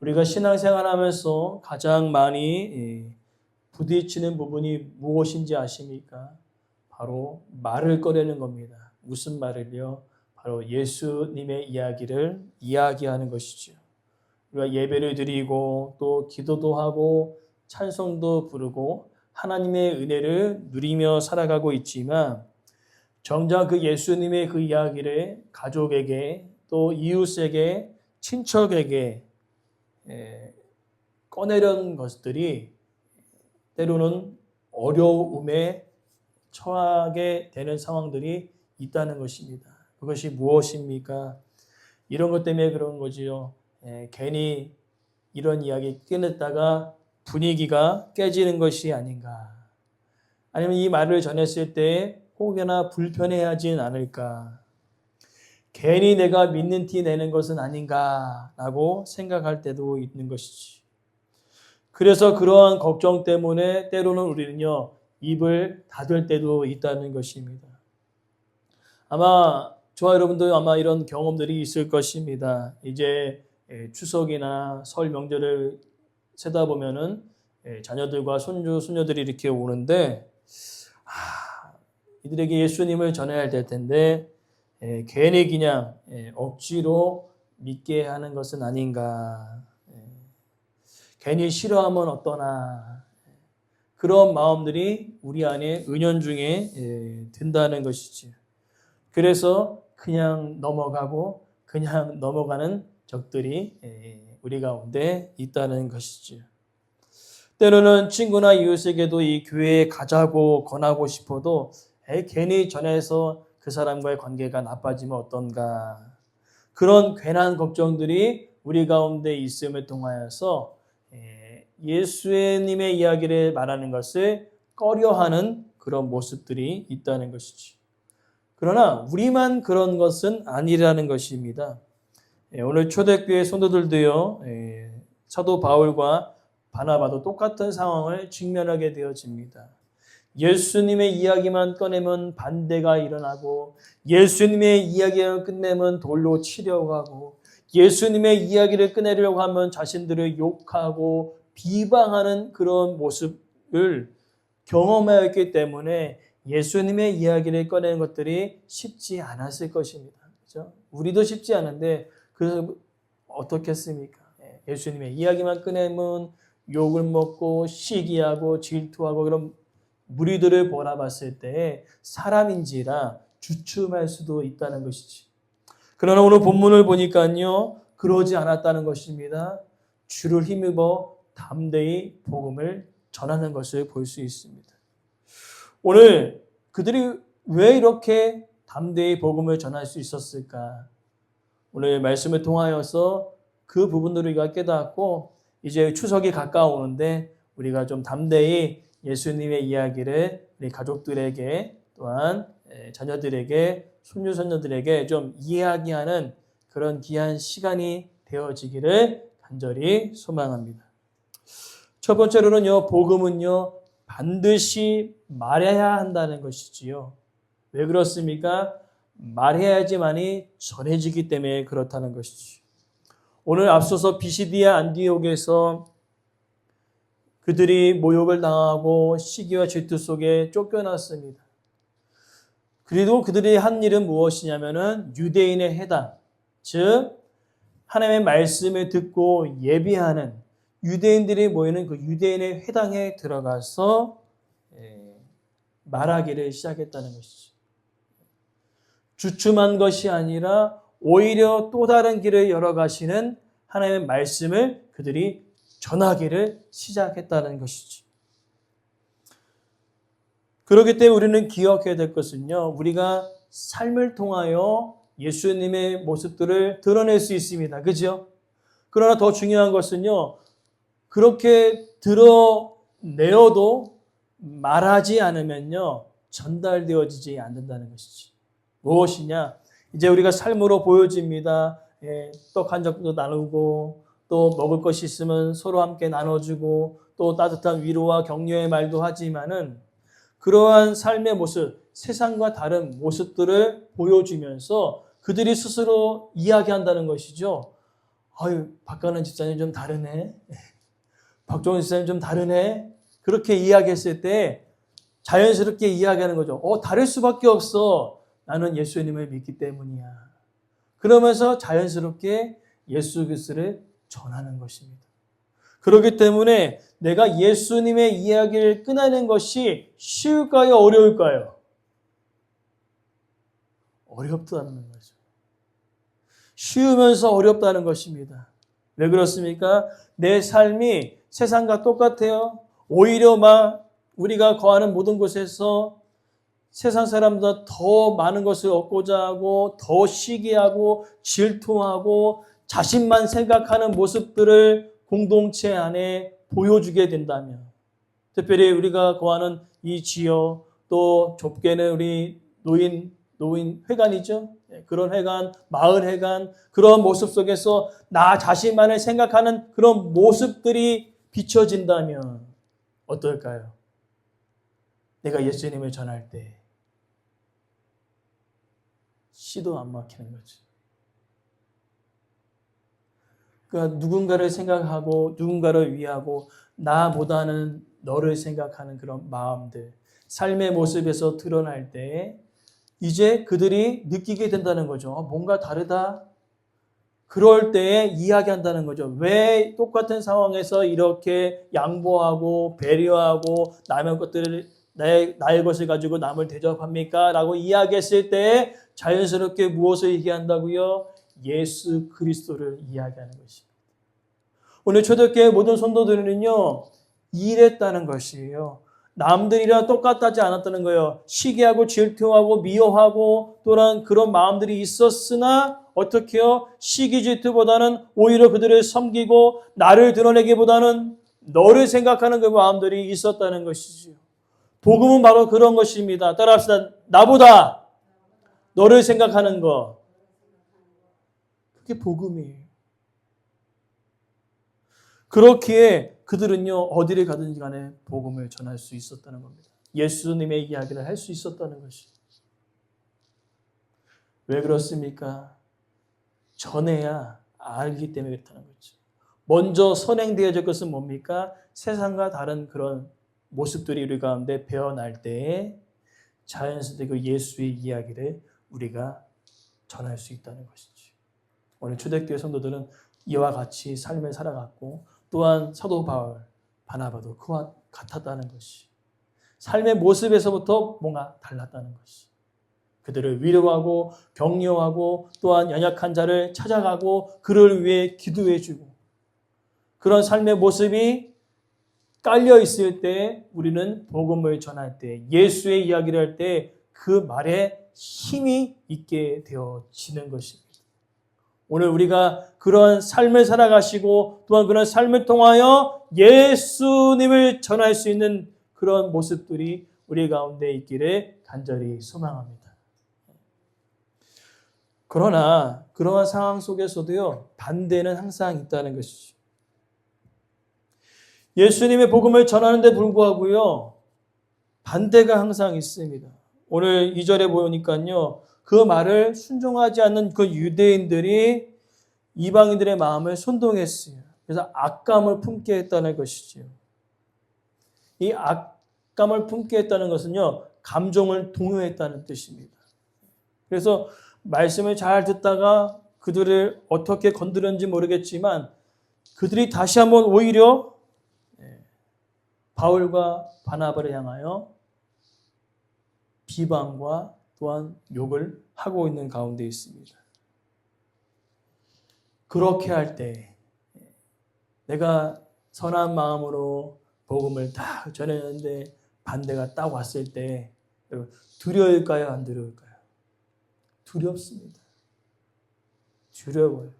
우리가 신앙생활 하면서 가장 많이 예, 부딪히는 부분이 무엇인지 아십니까? 바로 말을 꺼내는 겁니다. 무슨 말을요? 바로 예수님의 이야기를 이야기하는 것이죠. 우리가 예배를 드리고 또 기도도 하고 찬송도 부르고 하나님의 은혜를 누리며 살아가고 있지만 정작 그 예수님의 그 이야기를 가족에게 또 이웃에게 친척에게 에, 꺼내려는 것들이 때로는 어려움에 처하게 되는 상황들이 있다는 것입니다. 그것이 무엇입니까? 이런 것 때문에 그런 거지요. 에, 괜히 이런 이야기 꺼냈다가 분위기가 깨지는 것이 아닌가. 아니면 이 말을 전했을 때 혹여나 불편해하진 않을까. 괜히 내가 믿는 티 내는 것은 아닌가라고 생각할 때도 있는 것이지. 그래서 그러한 걱정 때문에 때로는 우리는요, 입을 닫을 때도 있다는 것입니다. 아마 저와 여러분도 아마 이런 경험들이 있을 것입니다. 이제 추석이나 설 명절을 세다 보면은 자녀들과 손주, 손녀들이 이렇게 오는데, 아, 이들에게 예수님을 전해야 될 텐데, 에, 괜히 그냥 에, 억지로 믿게 하는 것은 아닌가. 에, 괜히 싫어하면 어떠나. 그런 마음들이 우리 안에 은연중에 에, 든다는 것이지. 그래서 그냥 넘어가고 그냥 넘어가는 적들이 에, 우리 가운데 있다는 것이지. 때로는 친구나 이웃에게도 이 교회에 가자고 권하고 싶어도 에이, 괜히 전해서 그 사람과의 관계가 나빠지면 어떤가. 그런 괜한 걱정들이 우리 가운데 있음을 통하여서 예수님의 이야기를 말하는 것을 꺼려하는 그런 모습들이 있다는 것이지. 그러나 우리만 그런 것은 아니라는 것입니다. 오늘 초대교회 성도들도요, 사도 바울과 바나바도 똑같은 상황을 직면하게 되어집니다. 예수님의 이야기만 꺼내면 반대가 일어나고 예수님의 이야기를 끝내면 돌로 치려고 하고 예수님의 이야기를 꺼내려고 하면 자신들을 욕하고 비방하는 그런 모습을 경험하였기 때문에 예수님의 이야기를 꺼내는 것들이 쉽지 않았을 것입니다. 그렇죠? 우리도 쉽지 않은데 그래서 어떻겠습니까? 예수님의 이야기만 꺼내면 욕을 먹고 시기하고 질투하고 그런 무리들을 바라봤을 때 사람인지라 주춤할 수도 있다는 것이지. 그러나 오늘 본문을 보니까요, 그러지 않았다는 것입니다. 주를 힘입어 담대히 복음을 전하는 것을 볼 수 있습니다. 오늘 그들이 왜 이렇게 담대히 복음을 전할 수 있었을까? 오늘 말씀을 통하여서 그 부분들을 우리가 깨닫고 이제 추석이 가까우는데 우리가 좀 담대히 예수님의 이야기를 우리 가족들에게 또한 자녀들에게 손주 손녀들에게 좀 이야기하는 그런 귀한 시간이 되어지기를 간절히 소망합니다. 첫 번째로는요, 복음은요, 반드시 말해야 한다는 것이지요. 왜 그렇습니까? 말해야지만이 전해지기 때문에 그렇다는 것이지. 오늘 앞서서 비시디아 안디옥에서 그들이 모욕을 당하고 시기와 질투 속에 쫓겨났습니다. 그리고 그들이 한 일은 무엇이냐면은 유대인의 해당, 즉 하나님의 말씀을 듣고 예비하는 유대인들이 모이는 그 유대인의 회당에 들어가서 말하기를 시작했다는 것이죠. 주춤한 것이 아니라 오히려 또 다른 길을 열어가시는 하나님의 말씀을 그들이 전하기를 시작했다는 것이지. 그렇기 때문에 우리는 기억해야 될 것은요, 우리가 삶을 통하여 예수님의 모습들을 드러낼 수 있습니다. 그죠? 그러나 더 중요한 것은요, 그렇게 드러내어도 말하지 않으면요, 전달되어지지 않는다는 것이지. 무엇이냐? 이제 우리가 삶으로 보여집니다. 예, 떡한 접도 나누고, 또 먹을 것이 있으면 서로 함께 나눠주고 또 따뜻한 위로와 격려의 말도 하지만은 그러한 삶의 모습, 세상과 다른 모습들을 보여주면서 그들이 스스로 이야기한다는 것이죠. 아유, 박가는 집사님 좀 다르네. 박종원 집사님 좀 다르네. 그렇게 이야기했을 때 자연스럽게 이야기하는 거죠. 어, 다를 수밖에 없어. 나는 예수님을 믿기 때문이야. 그러면서 자연스럽게 예수 그리스도를 전하는 것입니다. 그렇기 때문에 내가 예수님의 이야기를 꺼내는 것이 쉬울까요? 어려울까요? 어렵다는 거죠. 쉬우면서 어렵다는 것입니다. 왜 그렇습니까? 내 삶이 세상과 똑같아요. 오히려 막 우리가 거하는 모든 곳에서 세상 사람보다 더 많은 것을 얻고자 하고 더 시기하고 질투하고 자신만 생각하는 모습들을 공동체 안에 보여주게 된다면 특별히 우리가 거하는 이 지역 또 좁게는 우리 노인 노인 회관이죠. 예, 그런 회관, 마을 회관 그런 모습 속에서 나 자신만을 생각하는 그런 모습들이 비춰진다면 어떨까요? 내가 예수님을 전할 때 시도 안 막히는 거죠. 그러니까 누군가를 생각하고 누군가를 위하고 나보다는 너를 생각하는 그런 마음들, 삶의 모습에서 드러날 때 이제 그들이 느끼게 된다는 거죠. 어, 뭔가 다르다. 그럴 때에 이야기한다는 거죠. 왜 똑같은 상황에서 이렇게 양보하고 배려하고 남의 것들을 나의, 나의 것을 가지고 남을 대접합니까? 라고 이야기했을 때 자연스럽게 무엇을 얘기한다고요? 예수 그리스도를 이야기하는 것입니다. 오늘 초대교회 모든 성도들은요, 일했다는 것이에요. 남들이랑 똑같지 않았다는 거예요. 시기하고 질투하고 미워하고 또한 그런 마음들이 있었으나 어떻게요? 시기 질투보다는 오히려 그들을 섬기고 나를 드러내기보다는 너를 생각하는 그 마음들이 있었다는 것이지요. 복음은 바로 그런 것입니다. 따라합시다. 나보다 너를 생각하는 것. 그게 복음이에요. 그렇기에 그들은요, 어디를 가든지 간에 복음을 전할 수 있었다는 겁니다. 예수님의 이야기를 할 수 있었다는 것이. 왜 그렇습니까? 전해야 알기 때문에 그렇다는 거죠. 먼저 선행되어질 것은 뭡니까? 세상과 다른 그런 모습들이 우리 가운데 배어날 때 자연스럽게 그 예수의 이야기를 우리가 전할 수 있다는 것이죠. 오늘 초대교회 성도들은 이와 같이 삶을 살아갔고 또한 사도 바울, 바나바도 그와 같았다는 것이 삶의 모습에서부터 뭔가 달랐다는 것이 그들을 위로하고 격려하고 또한 연약한 자를 찾아가고 그를 위해 기도해주고 그런 삶의 모습이 깔려 있을 때 우리는 복음을 전할 때 예수의 이야기를 할 때 그 말에 힘이 있게 되어지는 것입니다. 오늘 우리가 그런 삶을 살아가시고 또한 그런 삶을 통하여 예수님을 전할 수 있는 그런 모습들이 우리 가운데 있기를 간절히 소망합니다. 그러나 그러한 상황 속에서도요 반대는 항상 있다는 것이죠. 예수님의 복음을 전하는데 불구하고요 반대가 항상 있습니다. 오늘 2절에 보니까요 그 말을 순종하지 않는 그 유대인들이 이방인들의 마음을 선동했어요. 그래서 악감을 품게 했다는 것이지요. 이 악감을 품게 했다는 것은요, 감정을 동요했다는 뜻입니다. 그래서 말씀을 잘 듣다가 그들을 어떻게 건드렸는지 모르겠지만 그들이 다시 한번 오히려 예, 바울과 바나바를 향하여 비방과 또한 욕을 하고 있는 가운데 있습니다. 그렇게 할 때 내가 선한 마음으로 복음을 다 전했는데 반대가 딱 왔을 때 두려울까요? 안 두려울까요? 두렵습니다. 두려워요.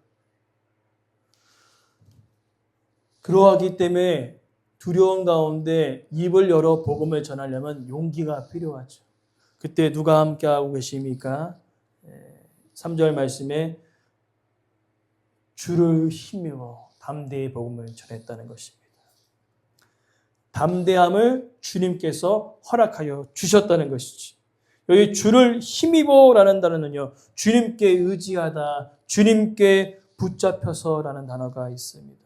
그러하기 때문에 두려운 가운데 입을 열어 복음을 전하려면 용기가 필요하죠. 그때 누가 함께하고 계십니까? 3절 말씀에 주를 힘입어 담대히 복음을 전했다는 것입니다. 담대함을 주님께서 허락하여 주셨다는 것이지. 여기 주를 힘입어라는 단어는요, 주님께 의지하다, 주님께 붙잡혀서라는 단어가 있습니다.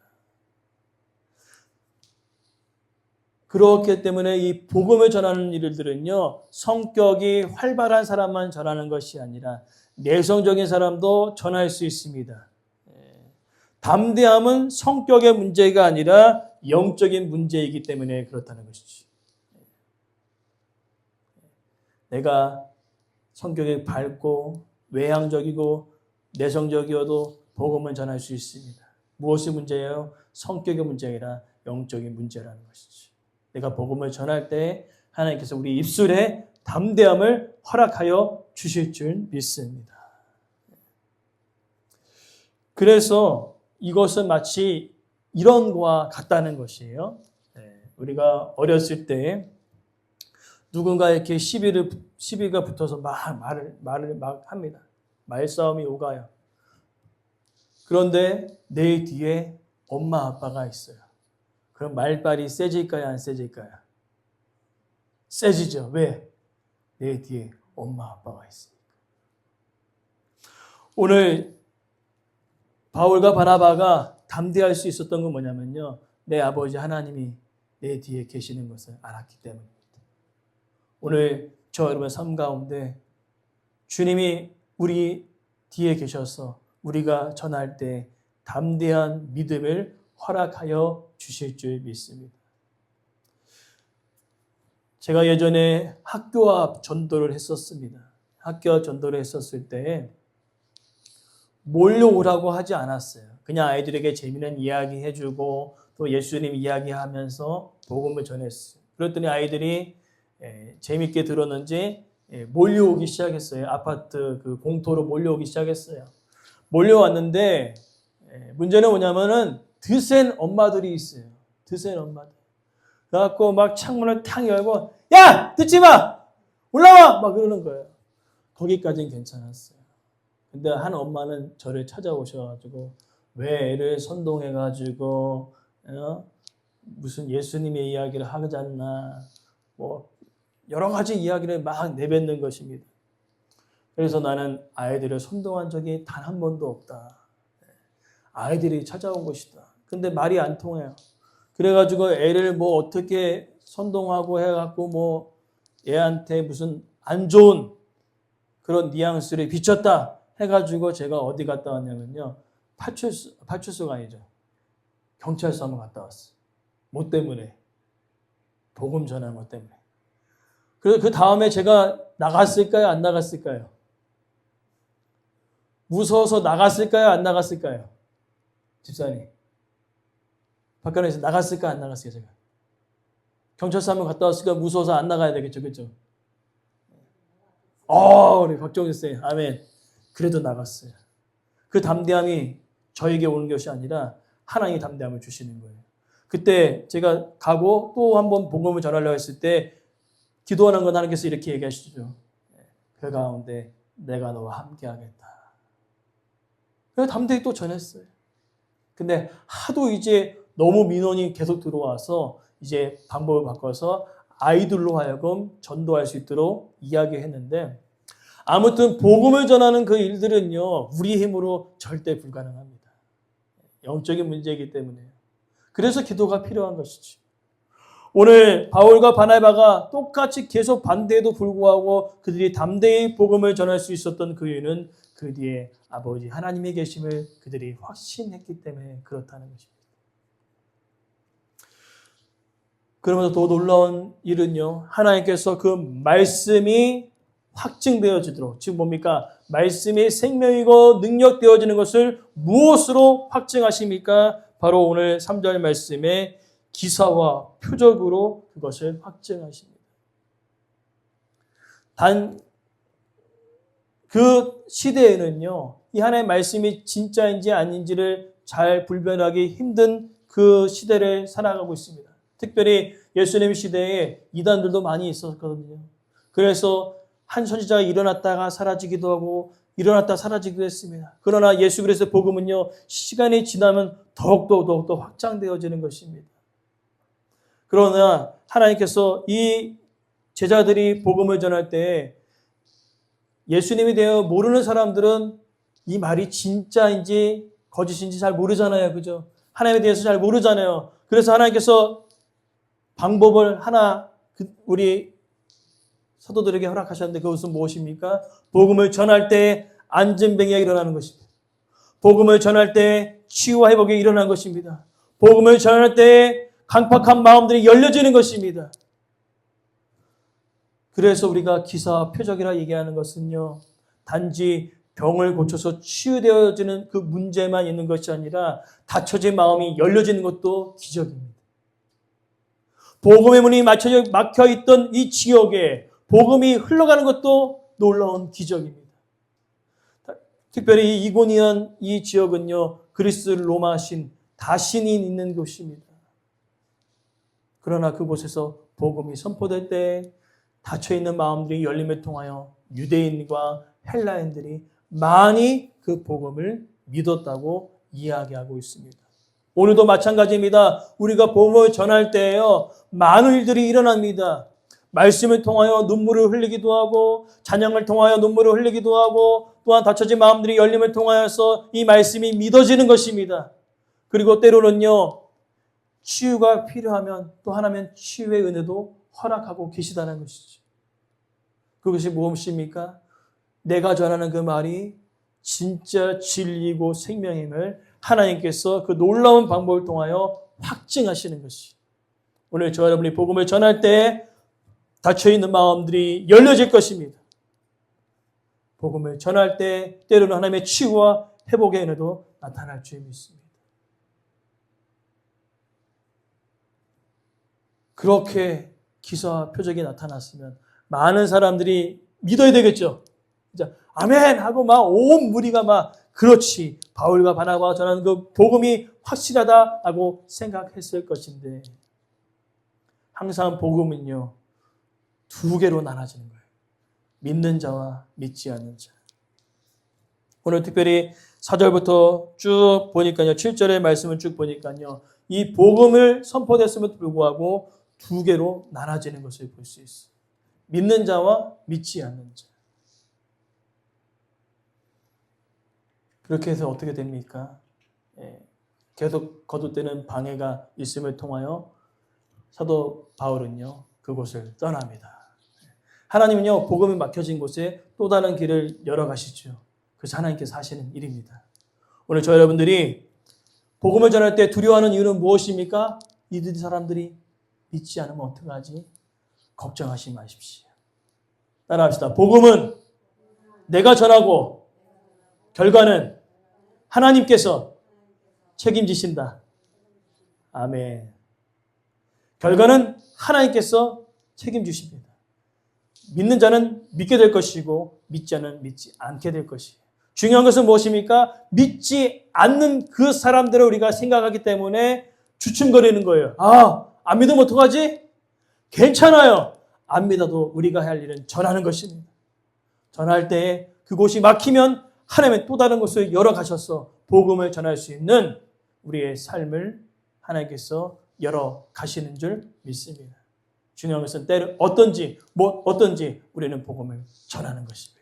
그렇기 때문에 이 복음을 전하는 일들은요, 성격이 활발한 사람만 전하는 것이 아니라 내성적인 사람도 전할 수 있습니다. 예. 담대함은 성격의 문제가 아니라 영적인 문제이기 때문에 그렇다는 것이지. 내가 성격이 밝고 외향적이고 내성적이어도 복음을 전할 수 있습니다. 무엇이 문제예요? 성격의 문제가 아니라 영적인 문제라는 것이지. 내가 복음을 전할 때 하나님께서 우리 입술에 담대함을 허락하여 주실 줄 믿습니다. 그래서 이것은 마치 이런 거와 같다는 것이에요. 네, 우리가 어렸을 때 누군가 이렇게 시비를 시비가 붙어서 막 말을 말을 막 합니다. 말싸움이 오가요. 그런데 내 뒤에 엄마 아빠가 있어요. 그럼 말발이 세질까요, 안 세질까요? 세지죠. 왜? 내 뒤에 엄마 아빠가 있으니까. 오늘 바울과 바나바가 담대할 수 있었던 건 뭐냐면요. 내 아버지 하나님이 내 뒤에 계시는 것을 알았기 때문입니다. 오늘 저 여러분 삶 가운데 주님이 우리 뒤에 계셔서 우리가 전할 때 담대한 믿음을 허락하여 주실 줄 믿습니다. 제가 예전에 학교 앞 전도를 했었습니다. 학교 앞 전도를 했었을 때 몰려오라고 하지 않았어요. 그냥 아이들에게 재미있는 이야기 해주고 또 예수님 이야기하면서 복음을 전했어요. 그랬더니 아이들이 예, 재밌게 들었는지 예, 몰려오기 시작했어요. 아파트 그 공터로 몰려오기 시작했어요. 몰려왔는데 예, 문제는 뭐냐면은 드센 엄마들이 있어요. 드센 엄마들. 그래갖고 막 창문을 탕 열고 야 듣지 마 올라와 막 그러는 거예요. 거기까지는 괜찮았어요. 근데 한 엄마는 저를 찾아오셔가지고 왜 애를 선동해가지고 어? 무슨 예수님의 이야기를 하지 않나 뭐 여러 가지 이야기를 막 내뱉는 것입니다. 그래서 나는 아이들을 선동한 적이 단 한 번도 없다. 아이들이 찾아온 것이다. 근데 말이 안 통해요. 그래가지고 애를 뭐 어떻게 선동하고 해갖고 뭐 애한테 무슨 안 좋은 그런 뉘앙스를 비쳤다 해가지고 제가 어디 갔다 왔냐면요. 파출소, 파출소가 아니죠. 경찰서 한번 갔다 왔어. 뭐 때문에? 복음 전하는 것 때문에. 그래서 그 다음에 제가 나갔을까요? 안 나갔을까요? 무서워서 나갔을까요? 안 나갔을까요? 집사님. 박근혜에서 나갔을까? 안 나갔을까요? 제가. 경찰서 한번 갔다 왔을까? 무서워서 안 나가야 되겠죠. 그죠? 어, 우리 박정희 쌤. 아멘. 그래도 나갔어요. 그 담대함이 저에게 오는 것이 아니라 하나님이 담대함을 주시는 거예요. 그때 제가 가고 또 한번 복음을 전하려고 했을 때 기도하는 건 하나님께서 이렇게 얘기하시죠. 그 가운데 내가 너와 함께 하겠다. 그래서 담대히 또 전했어요. 근데 하도 이제 너무 민원이 계속 들어와서 이제 방법을 바꿔서 아이들로 하여금 전도할 수 있도록 이야기했는데 아무튼 복음을 전하는 그 일들은요 우리 힘으로 절대 불가능합니다. 영적인 문제이기 때문에요. 그래서 기도가 필요한 것이지. 오늘 바울과 바나바가 똑같이 계속 반대에도 불구하고 그들이 담대히 복음을 전할 수 있었던 그 이유는 그 뒤에 아버지 하나님의 계심을 그들이 확신했기 때문에 그렇다는 것입니다. 그러면서 더 놀라운 일은요, 하나님께서 그 말씀이 확증되어지도록, 지금 뭡니까? 말씀이 생명이고 능력되어지는 것을 무엇으로 확증하십니까? 바로 오늘 3절 말씀에 기사와 표적으로 그것을 확증하십니다. 단, 그 시대에는요, 이 하나의 말씀이 진짜인지 아닌지를 잘 불변하기 힘든 그 시대를 살아가고 있습니다. 특별히 예수님 시대에 이단들도 많이 있었거든요. 그래서 한 선지자가 일어났다가 사라지기도 하고 일어났다 사라지기도 했습니다. 그러나 예수 그리스도의 복음은요. 시간이 지나면 더욱더 더욱더 확장되어지는 것입니다. 그러나 하나님께서 이 제자들이 복음을 전할 때 예수님에 대해 모르는 사람들은 이 말이 진짜인지 거짓인지 잘 모르잖아요. 그죠? 하나님에 대해서 잘 모르잖아요. 그래서 하나님께서 방법을 하나 그 우리 사도들에게 허락하셨는데 그것은 무엇입니까? 복음을 전할 때 안전병이 일어나는 것입니다. 복음을 전할 때 치유와 회복이 일어나는 것입니다. 복음을 전할 때 강팍한 마음들이 열려지는 것입니다. 그래서 우리가 기사 표적이라 얘기하는 것은요. 단지 병을 고쳐서 치유되어지는 그 문제만 있는 것이 아니라 닫혀진 마음이 열려지는 것도 기적입니다. 복음의 문이 막혀 있던 이 지역에 복음이 흘러가는 것도 놀라운 기적입니다. 특별히 이 이고니안 이 지역은요 그리스 로마 신 다신이 있는 곳입니다. 그러나 그곳에서 복음이 선포될 때 닫혀 있는 마음들이 열림을 통하여 유대인과 헬라인들이 많이 그 복음을 믿었다고 이야기하고 있습니다. 오늘도 마찬가지입니다. 우리가 복음을 전할 때에요 많은 일들이 일어납니다. 말씀을 통하여 눈물을 흘리기도 하고 찬양을 통하여 눈물을 흘리기도 하고 또한 닫혀진 마음들이 열림을 통하여서 이 말씀이 믿어지는 것입니다. 그리고 때로는요 치유가 필요하면 또 하나면 치유의 은혜도 허락하고 계시다는 것이죠. 그것이 무엇입니까? 내가 전하는 그 말이 진짜 진리고 생명임을 하나님께서 그 놀라운 방법을 통하여 확증하시는 것이. 오늘 저 여러분이 복음을 전할 때 닫혀 있는 마음들이 열려질 것입니다. 복음을 전할 때 때로는 하나님의 치유와 회복의 은혜도 나타날 줄 믿습니다. 그렇게 기사와 표적이 나타났으면 많은 사람들이 믿어야 되겠죠. 이제 아멘 하고 막 온 무리가 막 그렇지 바울과 바나바가 전하는 그 복음이 확실하다라고 생각했을 것인데 항상 복음은요 두 개로 나눠지는 거예요. 믿는 자와 믿지 않는 자. 오늘 특별히 4절부터 쭉 보니까요. 7절의 말씀을 쭉 보니까요. 이 복음을 선포됐음에도 불구하고 두 개로 나눠지는 것을 볼 수 있어요. 믿는 자와 믿지 않는 자. 그렇게 해서 어떻게 됩니까? 예, 계속 거듭되는 방해가 있음을 통하여 사도 바울은요 그곳을 떠납니다. 하나님은요 복음이 막혀진 곳에 또 다른 길을 열어 가시죠. 그래서 하나님께서 하시는 일입니다. 오늘 저 여러분들이 복음을 전할 때 두려워하는 이유는 무엇입니까? 이들 사람들이 믿지 않으면 어떡하지? 걱정하지 마십시오. 따라합시다. 복음은 내가 전하고 결과는 하나님께서 책임지신다. 아멘. 결과는 하나님께서 책임주십니다. 믿는 자는 믿게 될 것이고 믿지 않은 믿지 않게 될 것이에요. 중요한 것은 무엇입니까? 믿지 않는 그 사람들을 우리가 생각하기 때문에 주춤거리는 거예요. 아, 안 믿으면 어떡하지? 괜찮아요. 안 믿어도 우리가 할 일은 전하는 것입니다. 전할 때 그곳이 막히면 하나님의 또 다른 곳을 열어 가셔서 복음을 전할 수 있는 우리의 삶을 하나님께서 열어 가시는 줄 믿습니다. 중요한 것은 때를 어떤지 뭐 어떤지 우리는 복음을 전하는 것입니다.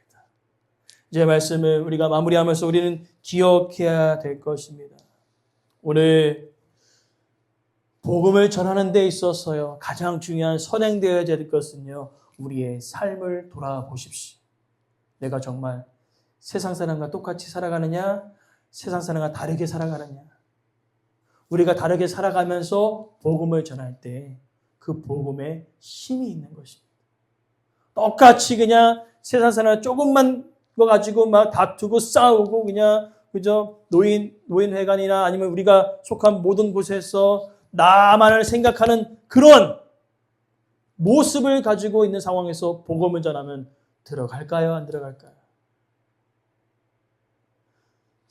이제 말씀을 우리가 마무리하면서 우리는 기억해야 될 것입니다. 오늘 복음을 전하는 데 있어서요 가장 중요한 선행되어야 될 것은요 우리의 삶을 돌아보십시오. 내가 정말 세상 사람과 똑같이 살아가느냐, 세상 사람과 다르게 살아가느냐. 우리가 다르게 살아가면서 복음을 전할 때 그 복음에 힘이 있는 것입니다. 똑같이 그냥 세상 사람 조금만 거 가지고 막 다투고 싸우고 그냥 그저 노인 노인회관이나 아니면 우리가 속한 모든 곳에서 나만을 생각하는 그런 모습을 가지고 있는 상황에서 복음을 전하면 들어갈까요? 안 들어갈까요?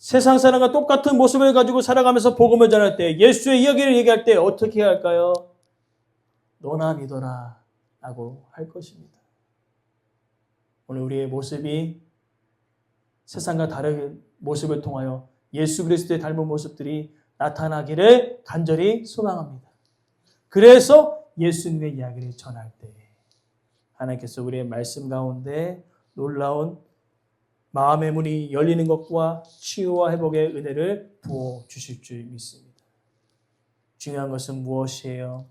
세상 사람과 똑같은 모습을 가지고 살아가면서 복음을 전할 때 예수의 이야기를 얘기할 때 어떻게 할까요? 너나 믿어라 라고 할 것입니다. 오늘 우리의 모습이 세상과 다른 모습을 통하여 예수 그리스도의 닮은 모습들이 나타나기를 간절히 소망합니다. 그래서 예수님의 이야기를 전할 때 하나님께서 우리의 말씀 가운데 놀라운 마음의 문이 열리는 것과 치유와 회복의 은혜를 부어 주실 줄 믿습니다. 중요한 것은 무엇이에요?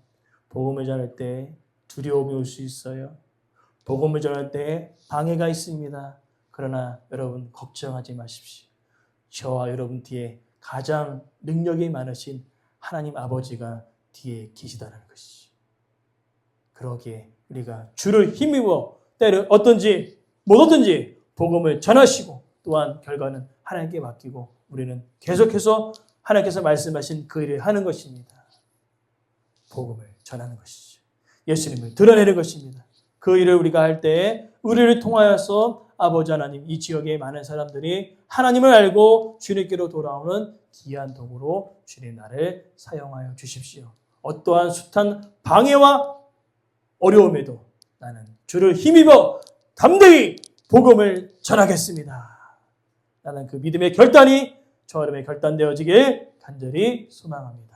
복음을 전할 때 두려움이 올 수 있어요. 복음을 전할 때 방해가 있습니다. 그러나 여러분 걱정하지 마십시오. 저와 여러분 뒤에 가장 능력이 많으신 하나님 아버지가 뒤에 계시다는 것이죠. 그러기에 우리가 주를 힘입어 때를 어떤지 못 얻든지 복음을 전하시고 또한 결과는 하나님께 맡기고 우리는 계속해서 하나님께서 말씀하신 그 일을 하는 것입니다. 복음을 전하는 것이죠. 예수님을 드러내는 것입니다. 그 일을 우리가 할 때에 우리를 통하여서 아버지 하나님 이 지역의 많은 사람들이 하나님을 알고 주님께로 돌아오는 귀한 도구로 주님 나를 사용하여 주십시오. 어떠한 숱한 방해와 어려움에도 나는 주를 힘입어 담대히 복음을 전하겠습니다. 나는 그 믿음의 결단이 저 여러분의 결단되어지길 간절히 소망합니다.